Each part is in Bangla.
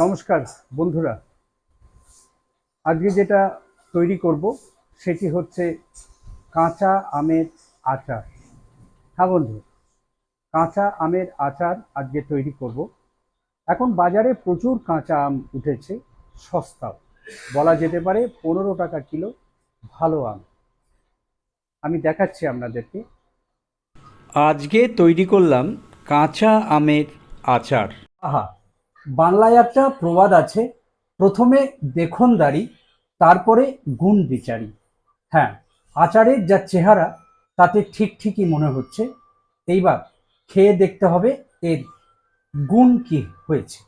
নমস্কার বন্ধুরা। আজকে যেটা তৈরি করব, সেটি হচ্ছে কাঁচা আমের আচার। হ্যাঁ বন্ধু, কাঁচা আমের আচার আজকে তৈরি করব। এখন বাজারে প্রচুর কাঁচা আম উঠেছে, সস্তাও। বলা যেতে পারে পনেরো টাকা কিলো ভালো আম। আমি দেখাচ্ছি আপনাদেরকে। আজকে তৈরি করলাম কাঁচা আমের আচার। আহা বাংলায় একটা প্রবাদ আছে। প্রথমে দেখনদারি তারপরে গুণ বিচারি। হ্যাঁ আচারের যা চেহারা, তাতে ঠিক ঠিকই মনে হচ্ছে। এইবার খেয়ে দেখতে হবে এর গুণ কি হয়েছে।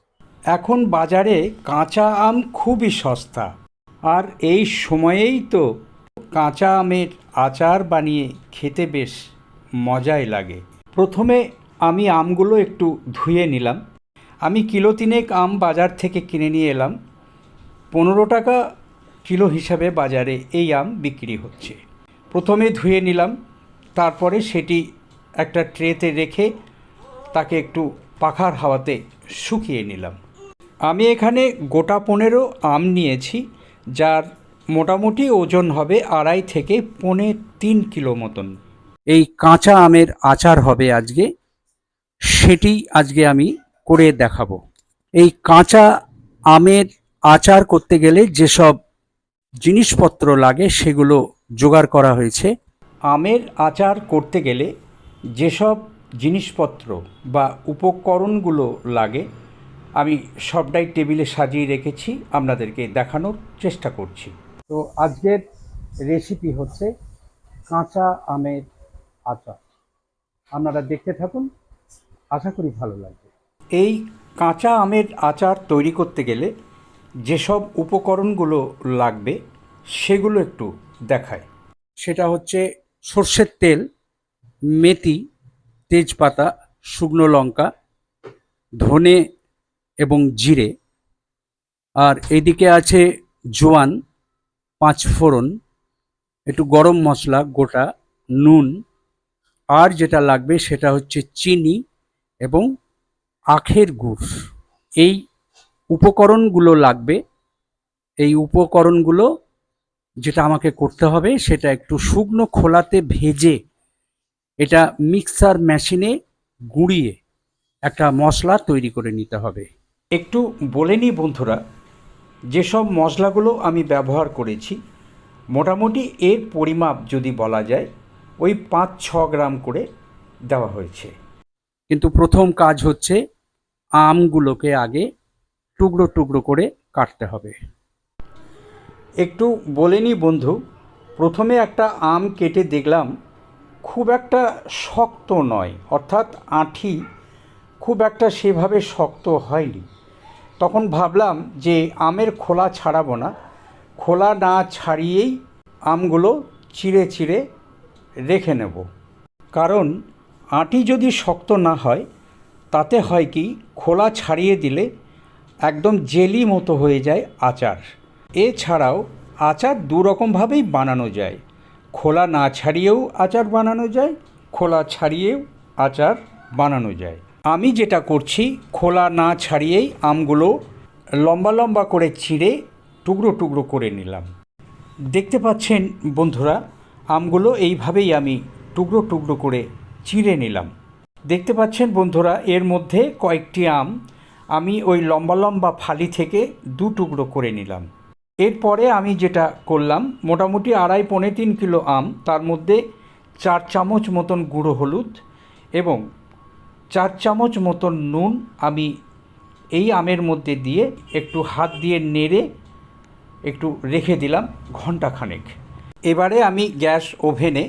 এখন বাজারে কাঁচা আম খুবই সস্তা। আর এই সময়েই তো কাঁচা আমের আচার বানিয়ে খেতে বেশ মজাই লাগে। প্রথমে আমি আমগুলো একটু ধুয়ে নিলাম। আমি কিলো তিনেক আম বাজার থেকে কিনে নিয়ে এলাম। পনেরো টাকা কিলো হিসাবে বাজারে এই আম বিক্রি হচ্ছে। প্রথমে ধুয়ে নিলাম, তারপরে সেটি একটা ট্রেতে রেখে তাকে একটু পাখার হাওয়াতে শুকিয়ে নিলাম। আমি এখানে গোটা পনেরো আম নিয়েছি, যার মোটামুটি ওজন হবে আড়াই থেকে পৌনে তিন কিলো মতন। এই কাঁচা আমের আচার হবে আজকে। সেটি আজকে আমি করে দেখাবো। এই কাঁচা আমের আচার করতে গেলে যেসব জিনিসপত্র লাগে সেগুলো জোগাড় করা হয়েছে। আমের আচার করতে গেলে যেসব জিনিসপত্র বা উপকরণগুলো লাগে, আমি সবটাই টেবিলে সাজিয়ে রেখেছি, আপনাদেরকে দেখানোর চেষ্টা করছি। তো আজকের রেসিপি হচ্ছে কাঁচা আমের আচার। আপনারা দেখতে থাকুন, আশা করি ভালো লাগবে। এই কাঁচা আমের আচার তৈরি করতে গেলে যেসব উপকরণগুলো লাগবে সেগুলো একটু দেখায় সেটা হচ্ছে সর্ষের তেল, মেথি, তেজপাতা, শুকনো লঙ্কা, ধনে এবং জিরে। আর এদিকে আছে জোয়ান পাঁচ ফোড়ন একটু গরম মশলা, গোটা, নুন। আর যেটা লাগবে সেটা হচ্ছে চিনি এবং আখের গুড়। এই উপকরণগুলো লাগবে। এই উপকরণগুলো যেটা আমাকে করতে হবে সেটা একটু শুকনো খোলাতে ভেজে এটা মিক্সার মেশিনে গুঁড়িয়ে একটা মশলা তৈরি করে নিতে হবে। একটু বলে নিই বন্ধুরা যেসব মশলাগুলো আমি ব্যবহার করেছি মোটামুটি এর পরিমাপ যদি বলা যায় ওই পাঁচ ছ গ্রাম করে দেওয়া হয়েছে। কিন্তু প্রথম কাজ হচ্ছে আমগুলোকে আগে টুকরো টুকরো করে কাটতে হবে। একটু বলে নিই বন্ধু, প্রথমে একটা আম কেটে দেখলাম খুব একটা শক্ত নয়, অর্থাৎ আঁঠি খুব একটা সেভাবে শক্ত হয়নি। তখন ভাবলাম যে আমের খোলা ছাড়াবো না, খোলা না ছাড়িয়েই আমগুলো চিড়ে চিড়ে রেখে নেব। কারণ আঁটি যদি শক্ত না হয় তাতে হয় কি, খোলা ছাড়িয়ে দিলে একদম জেলি মতো হয়ে যায় আচার। এছাড়াও আচার দু রকমভাবেই বানানো যায়। খোলা না ছাড়িয়েও আচার বানানো যায়, খোলা ছাড়িয়েও আচার বানানো যায়। আমি যেটা করছি, খোলা না ছাড়িয়েই আমগুলো লম্বা লম্বা করে চিড়ে টুকরো টুকরো করে নিলাম। দেখতে পাচ্ছেন বন্ধুরা, আমগুলো এইভাবেই আমি টুকরো টুকরো করে চিড়ে নিলাম। দেখতে পাচ্ছেন বন্ধুরা, এর মধ্যে কয়েকটি আম আমি ওই লম্বা লম্বা ফালি থেকে দু টুকরো করে নিলাম। এরপরে আমি যেটা করলাম, মোটামুটি আড়াই পৌনে তিন কিলো আম, তার মধ্যে চার চামচ মতন গুঁড়ো হলুদ এবং চার চামচ মতন নুন আমি এই আমের মধ্যে দিয়ে একটু হাত দিয়ে নেড়ে একটু রেখে দিলাম ঘন্টাখানেক। এবারে আমি গ্যাস ওভেনে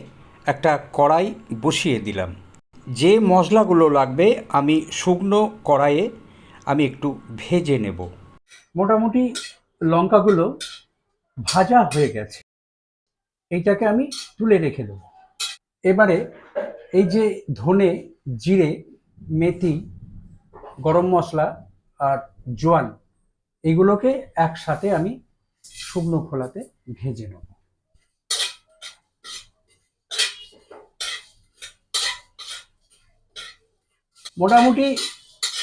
একটা কড়াই বসিয়ে দিলাম। যে মশলাগুলো লাগবে আমি শুকনো কড়াইয়ে আমি একটু ভেজে নেব। মোটামুটি লঙ্কাগুলো ভাজা হয়ে গেছে। এইটাকে আমি তুলে রেখে দেব। এবারে এই যে ধনে জিরে, মেথি, গরম মশলা আর জোয়ান, এগুলোকে একসাথে আমি শুকনো খোলাতে ভেজে নেব। মোটামুটি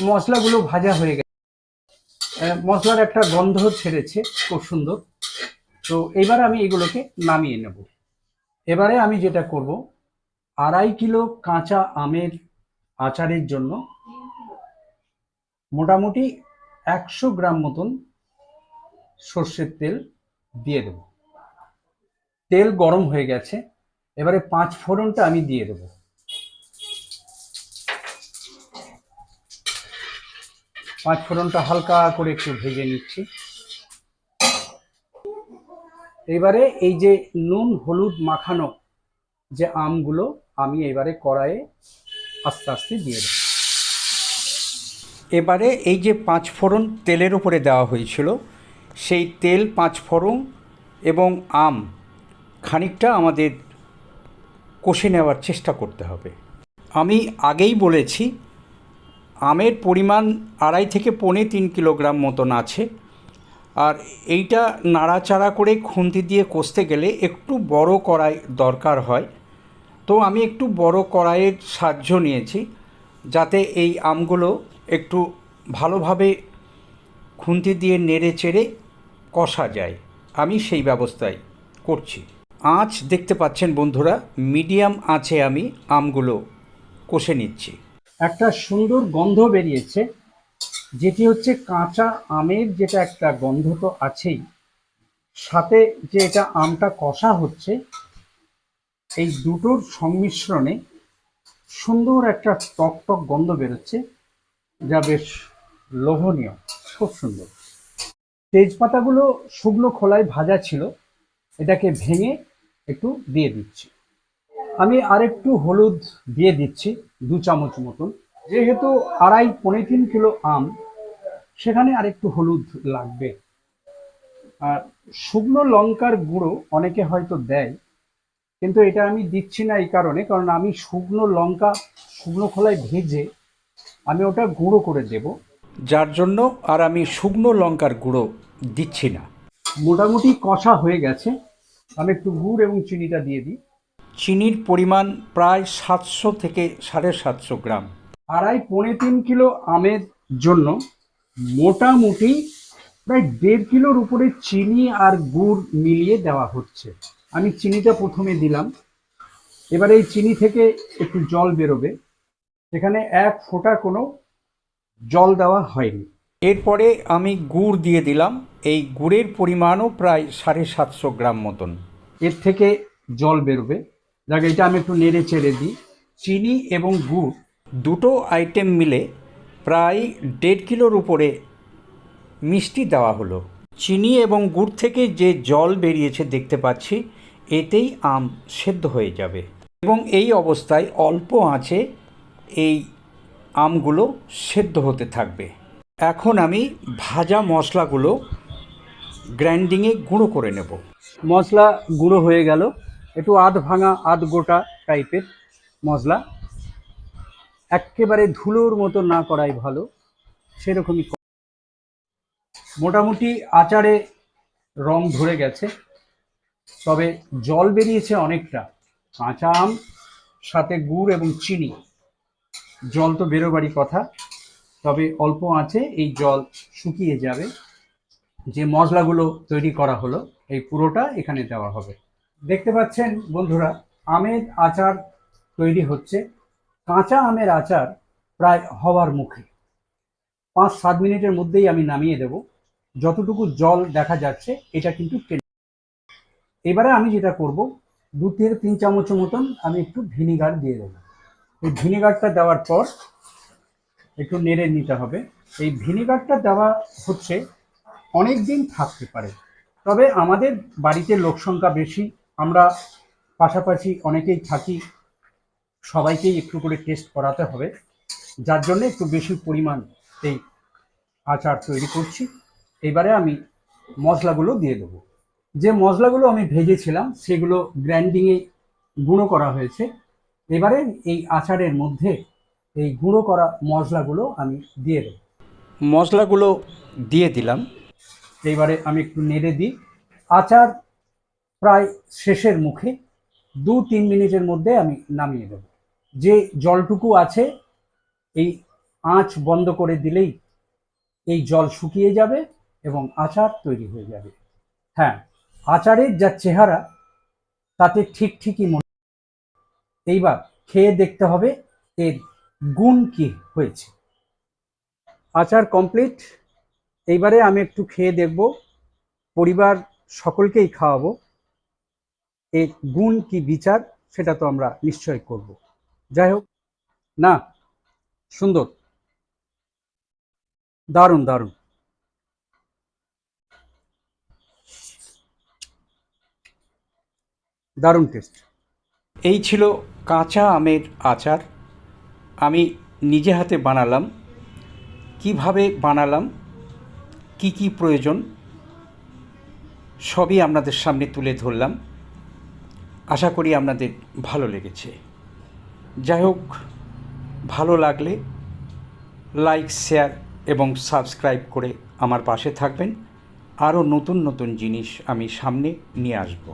মশলাগুলো ভাজা হয়ে গেছে। মশলার একটা গন্ধ ছেড়েছে, খুব সুন্দর। তো এবার আমি এগুলোকে নামিয়ে নেব। এবারে আমি যেটা করব, আড়াই কিলো কাঁচা আমের আচারের জন্য মোটামুটি একশো গ্রাম মতন সর্ষের তেল দিয়ে দেব। তেল গরম হয়ে গেছে, এবারে পাঁচ ফোড়নটা আমি দিয়ে দেব। পাঁচ ফোড়নটা হালকা করে একটু ভেজে নিচ্ছি। এবারে এই যে নুন, হলুদ মাখানো যে আমগুলো, আমি এবারে কড়াইয়ে আস্তে আস্তে দিয়ে দেব। এবারে এই যে পাঁচ ফোড়ন তেলের উপরে দেওয়া হয়েছিল, সেই তেল, পাঁচ ফোড়ন এবং আম খানিকটা আমাদের কষে নেওয়ার চেষ্টা করতে হবে। আমি আগেই বলেছি আমের পরিমাণ আড়াই থেকে পৌনে তিন কিলোগ্রাম মতন আছে। আর এইটা নাড়াচাড়া করে খুন্তি দিয়ে কষতে গেলে একটু বড় কড়াই দরকার হয়। তো আমি একটু বড় কড়াইয়ের সাহায্য নিয়েছি, যাতে এই আমগুলো একটু ভালোভাবে খুন্তি দিয়ে নেড়ে চেড়ে কষা যায়। আমি সেই ব্যবস্থাই করছি। আঁচ দেখতে পাচ্ছেন বন্ধুরা, মিডিয়াম আঁচে আমি আমগুলো কষে নিচ্ছি। একটা সুন্দর গন্ধ বেরিয়েছে, যেটি হচ্ছে কাঁচা আমের যেটা একটা গন্ধ তো আছেই। সাথে যে এটা আমটা কষা হচ্ছে, এই দুটোর সংমিশ্রণে সুন্দর একটা টক টক গন্ধ বেরোচ্ছে, যা বেশ লোভনীয়, খুব সুন্দর। তেজপাতাগুলো শুকনো খোলায় ভাজা ছিল, এটাকে ভেঙে একটু দিয়ে দিচ্ছি। আমি আরেকটু হলুদ দিয়ে দিচ্ছি, দু চামচ মতন। যেহেতু আড়াই পৌনে তিন কিলো আম, সেখানে আরেকটু হলুদ লাগবে। আর শুকনো লঙ্কার গুঁড়ো অনেকে হয়তো দেয়, কিন্তু এটা আমি দিচ্ছি না এই কারণে, কারণ আমি শুকনো লঙ্কা, শুকনো খোলায় ভেজে আমি ওটা গুঁড়ো করে দেব। যার জন্য আর আমি শুকনো লঙ্কার গুঁড়ো দিচ্ছি না। মোটামুটি কষা হয়ে গেছে। আমি একটু গুড় এবং চিনিটা দিয়ে দিই। চিনির পরিমাণ প্রায় সাতশো থেকে সাড়ে সাতশো গ্রাম। আড়াই পৌনে তিন কিলো আমের জন্য মোটামুটি প্রায় দেড় কিলোর উপরে চিনি আর গুড় মিলিয়ে দেওয়া হচ্ছে। আমি চিনিটা প্রথমে দিলাম। এবারে এই চিনি থেকে একটু জল বেরোবে। এখানে এক ফোঁটা কোনো জল দেওয়া হয়নি। এরপরে আমি গুড় দিয়ে দিলাম। এই গুড়ের পরিমাণও প্রায় সাড়ে সাতশো গ্রাম মতন। এর থেকে জল বেরোবে। যাকে, এটা আমি একটু নেড়ে চেড়ে দিই। চিনি এবং গুড় দুটো আইটেম মিলে প্রায় দেড় কিলোর উপরে মিষ্টি দেওয়া হলো। চিনি এবং গুড় থেকে যে জল বেরিয়েছে দেখতে পাচ্ছি, এতেই আম সেদ্ধ হয়ে যাবে। এবং এই অবস্থায় অল্প আঁচে এই আমগুলো সেদ্ধ হতে থাকবে। এখন আমি ভাজা মশলাগুলো গ্রাইন্ডিংয়ে গুঁড়ো করে নেব। মশলা গুঁড়ো হয়ে গেল। একটু আধ ভাঙা, আধ গোটা টাইপের মশলা একেবারে ধুলোর মতো না করাই ভালো, সেরকমই মোটামুটি আচারে রং ধরে গেছে, তবে জল বেরিয়েছে অনেকটা। কাঁচা আম, সাথে গুড় এবং চিনি। জল তো বেরোবারই কথা, তবে অল্প আছে, এই জল শুকিয়ে যাবে। যে মশলাগুলো তৈরি করা হলো, এই পুরোটা এখানে দেওয়া হবে। দেখতে পাচ্ছেন বন্ধুরা, আমের আচার তৈরি হচ্ছে। কাঁচা আমের আচার প্রায় হওয়ার মুখে। পাঁচ সাত মিনিটের মধ্যেই আমি নামিয়ে দেব। যতটুকু জল দেখা যাচ্ছে, এটা কিন্তু এবারে আমি যেটা করব, দু থেকে তিন চামচ মতন আমি একটু ভিনিগার দিয়ে দেবো। এই ভিনিগারটা দেওয়ার পর একটু নেড়ে নিতে হবে। এই ভিনিগারটা দেওয়া হচ্ছে অনেক দিন থাকতে পারে। তবে আমাদের বাড়িতে লোক সংখ্যা বেশি আমরা পাশাপাশি অনেকেই থাকি সবাইকেই একটু করে টেস্ট করাতে হবে। যার জন্য একটু বেশি পরিমাণ এই আচার তৈরি করছি। এবারে আমি মশলাগুলো দিয়ে দেবো। যে মশলাগুলো আমি ভেজেছিলাম সেগুলো গ্র্যান্ডিংয়ে গুঁড়ো করা হয়েছে। এবারে এই আচারের মধ্যে এই গুঁড়ো করা মশলাগুলো আমি দিয়ে দেবো। মশলাগুলো দিয়ে দিলাম। এইবারে আমি একটু নেড়ে দিই। আচার প্রায় শেষের মুখে দু তিন মিনিটের মধ্যে আমি নামিয়ে দেব। যে জলটুকু আছে, এই আঁচ বন্ধ করে দিলেই এই জল শুকিয়ে যাবে এবং আচার তৈরি হয়ে যাবে। হ্যাঁ আচারের যা চেহারা, তাতে ঠিক ঠিকই মনে এইবার খেয়ে দেখতে হবে এর গুণ কি হয়েছে। আচার কমপ্লিট এইবারে আমি একটু খেয়ে দেখব, পরিবার সকলকেই খাওয়াবো। এর গুণ কি বিচার সেটা তো আমরা নিশ্চয় করব। যাই হোক, না, সুন্দর। দারুণ দারুণ। দারুণ টেস্ট এই ছিল কাঁচা আমের আচার। আমি নিজে হাতে বানালাম। কীভাবে বানালাম? কি কি প্রয়োজন? সবই আপনাদের সামনে তুলে ধরলাম। আশা করি আপনাদের ভালো লেগেছে। যাই হোক, ভালো লাগলে লাইক, শেয়ার এবং সাবস্ক্রাইব করে আমার পাশে থাকবেন। আরও নতুন নতুন জিনিস আমি সামনে নিয়ে আসব।